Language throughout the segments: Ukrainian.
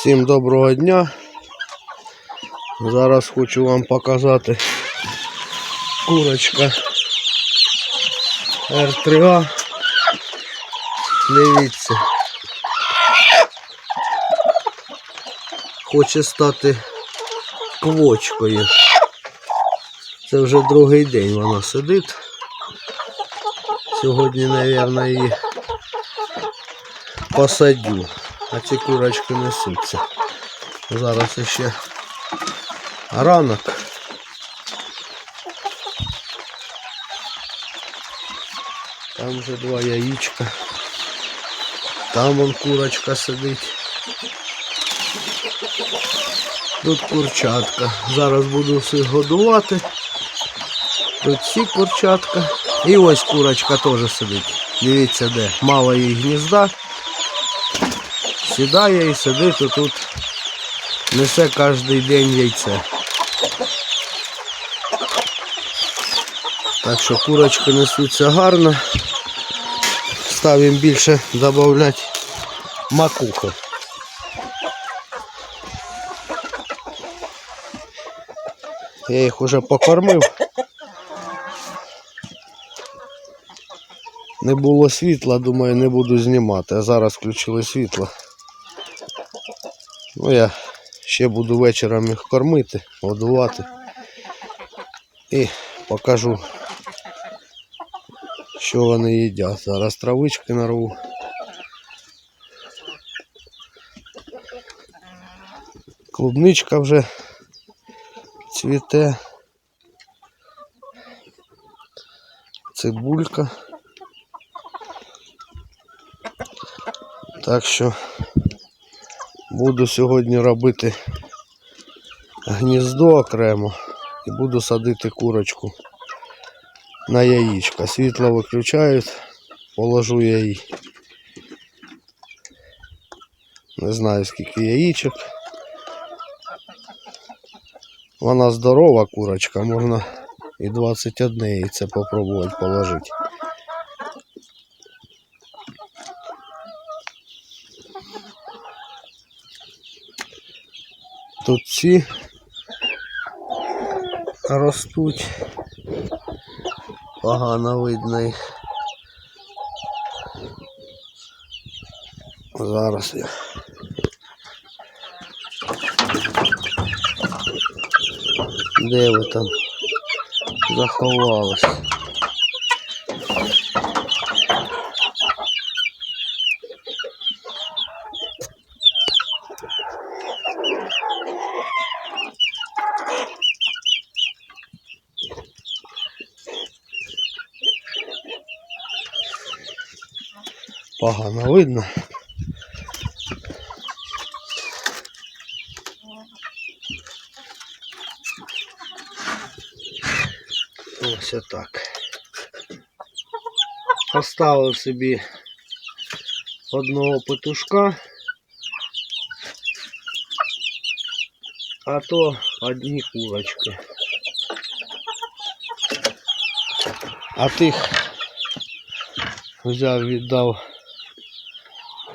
Всім доброго дня. Зараз хочу вам показати курочка R3A. Дивіться. Хоче стати квочкою. Це вже другий день вона сидить. Сьогодні, мабуть, її посадю. А ці курочки несуться. Зараз ще ранок. Там вже два яєчка. Там вон курочка сидить. Тут курчатка. Зараз буду всіх годувати. Тут ці курчатка. І ось курочка теж сидить. Дивіться де. Мало їй гнізда. Сідає і сидить отут. Несе кожен день яйце. Так що курочки несуться гарно. Став їм більше додати макухи. Я їх уже покормив. Не було світла, думаю, не буду знімати. А зараз включили світло. Ну я ще буду вечором їх кормити, годувати. І покажу, що вони їдять. Зараз травички нарву. Клубничка вже цвіте. Цибулька. Так що буду сьогодні робити гніздо окремо і буду садити курочку на яєчко. Світло виключають, положу я їй. Не знаю скільки яєчок. Вона здорова курочка, можна і 21 яйце попробувати положити. Тут ці ростуть. Погано видно їх. Зараз я. Де ви там заховались? Погано видно. Ось отак. Поставив собі одного петушка, а то одні курочки. А тих взяв, віддав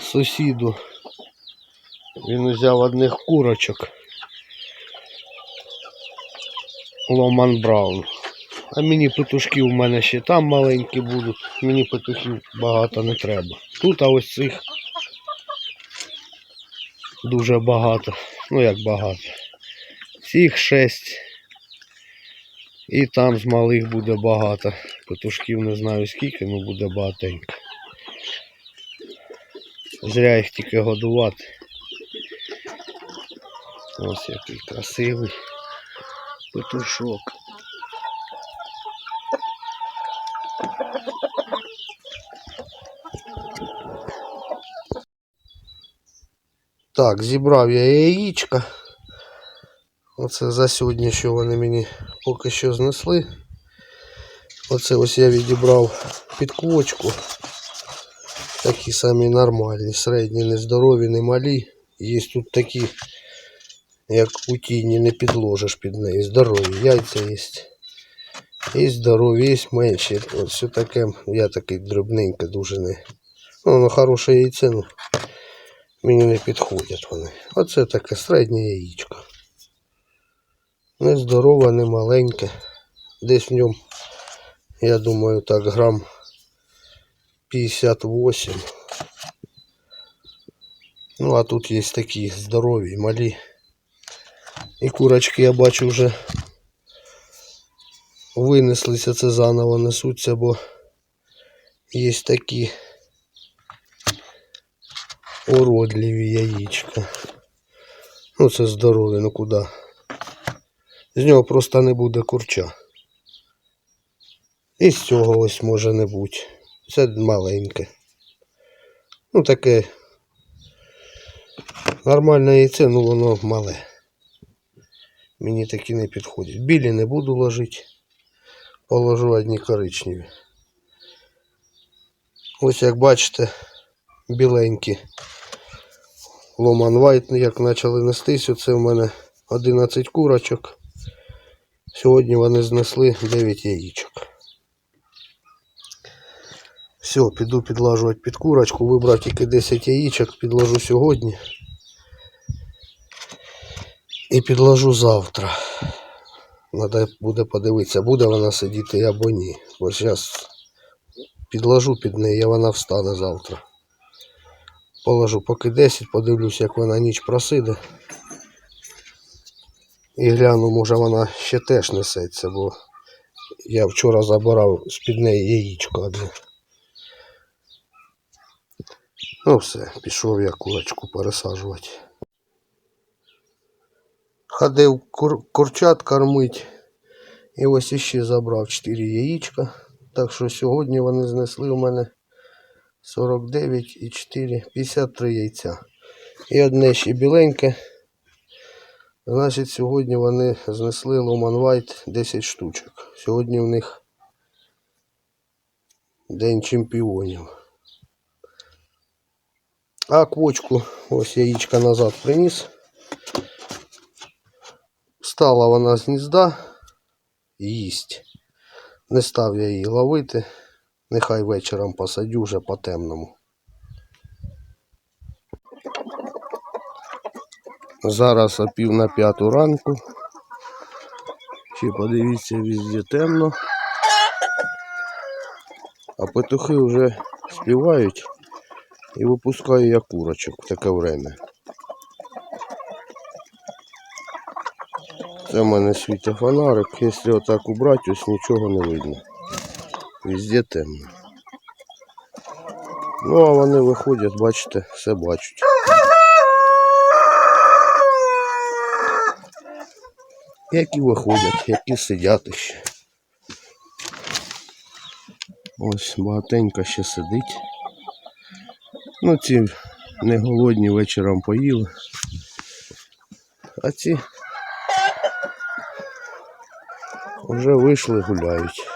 Сусіду. Він взяв одних курочок. Ломан Браун. А мені петушки у мене ще там маленькі будуть. Мені петухів багато не треба. Тут а ось цих дуже багато. Ну як багато. Цих шесть. І там з малих буде багато. Петушків не знаю скільки, але буде багатенько. Зря їх тільки годувати. Ось який красивий петушок. Так, зібрав я яєчка. Оце за сьогодні, що вони мені поки що знесли. Оце ось я відібрав під квочку. Такі самі нормальні, середні, не здорові, не малі. Є тут такі, як у тіні, не підложиш під неї. Здорові, яйця є. Є здорові, є менші. Ось все таке, я такий дрібненький дуже не. Ну, воно хороше яйце, ну. Мені не підходять вони. Оце таке середнє яєчко. Не здорове, не маленьке. Десь в ньому, я думаю, так грам 58. Ну, а тут є такі здорові, малі. І курочки я бачу вже винеслися, це заново несуться, бо є такі уродливі яєчка. Ну це здорові, ну куди? З нього просто не буде курча. І з цього ось може не бути. Це маленьке. Ну таке нормальне яйце, ну воно мале. Мені такі не підходять. Білі не буду ложити. Положу одні коричневі. Ось як бачите, біленькі. Ломан Вайт, як почали нестись, оце в мене 11 курочок. Сьогодні вони знесли 9 яєчок. Все, піду підлажувати під курочку, вибрав тільки 10 яєчок, підложу сьогодні. І підложу завтра. Надо буде подивитися, буде вона сидіти або ні. Бо зараз підложу під неї, а вона встане завтра. Положу поки 10, подивлюсь, як вона ніч просиде. І гляну, може вона ще теж несеться, бо я вчора забирав з-під неї яєчко одне. Ну все, пішов я курочку пересаджувати. Ходив кур, курчат кормить. І ось іще забрав 4 яєчка. Так що сьогодні вони знесли у мене 49 і 4, 53 яйця. І одне ще біленьке. Значить, сьогодні вони знесли Ломан Вайт 10 штучок. Сьогодні в них День чемпіонів. А квочку, ось яєчка назад приніс. Встала вона з гнізда, їсть. Не став я її ловити. Нехай вечором посадю вже по темному. Зараз о пів на п'яту ранку. Ще подивіться, везде темно. А петухи вже співають і випускаю я курочок в таке время. Це в мене світить фонарик. Якщо отак убрати, ось нічого не видно. Везде темно. Ну а вони виходять, бачите, все бачать. Які виходять, які сидять ще. Ось багатенько ще сидить. Ну ці не голодні вечором поїли. А ці вже вийшли гуляють.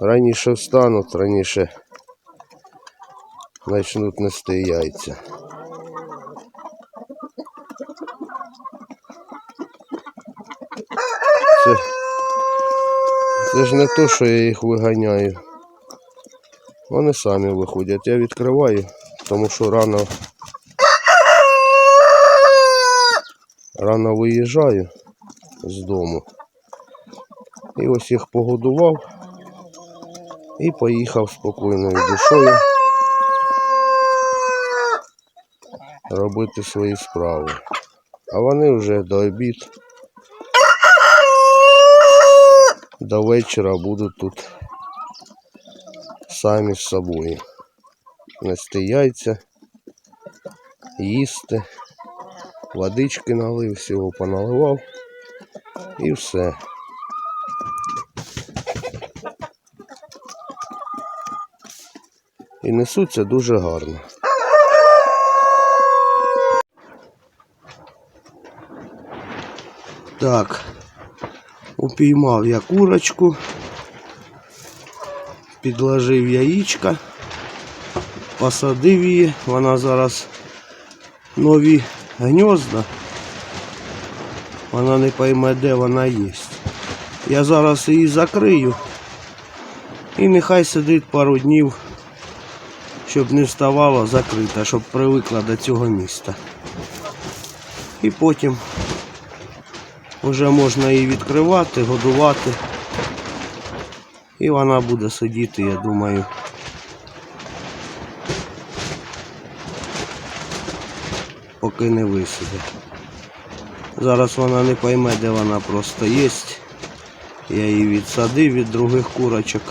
Раніше встануть, раніше почнуть нести яйця. Це ж не то, що я їх виганяю. Вони самі виходять. Я відкриваю, тому що рано рано виїжджаю з дому. І ось їх погодував і поїхав спокійною душою робити свої справи. А вони вже до обід, до вечора будуть тут самі з собою. Нести яйця, їсти водички налив, всього поналивав і все. І несуться дуже гарно. Так, упіймав я курочку, підложив яєчка, посадив її, вона зараз нові гнізда. Вона не пойме, де вона є. Я зараз її закрию І нехай сидить пару днів, щоб не вставало закрита, щоб привикла до цього міста. І потім вже можна її відкривати, годувати. І вона буде сидіти, я думаю. Поки не висидить. Зараз вона не пойме, де вона просто є. Я її відсадив від других курочок.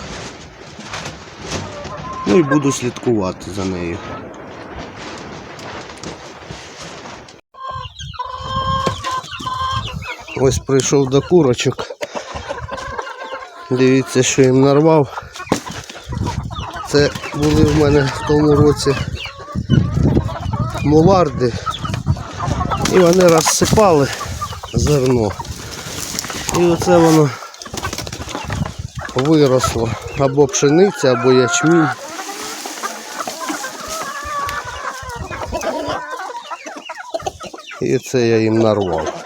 Ну і буду слідкувати за нею. Ось прийшов до курочок. Дивіться, що їм нарвав. Це були в мене в тому році муларди. І вони розсипали зерно. І оце воно виросло. Або пшениця, або ячмінь. І це я їм нарвав.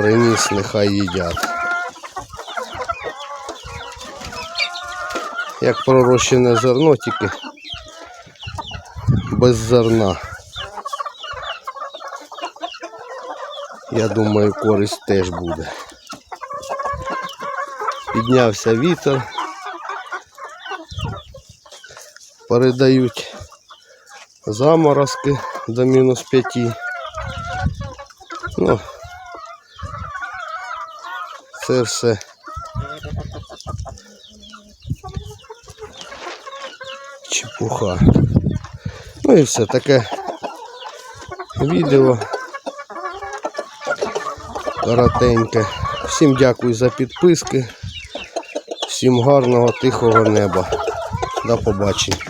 Приніс, нехай їдять. Як пророщене зерно, тільки без зерна. Я думаю, користь теж буде. Піднявся вітер. Передають заморозки до мінус п'яти. Ну, це все. Чепуха. Ну і все таке відео коротеньке. Всім дякую за підписки. Всім гарного тихого неба. До побачення.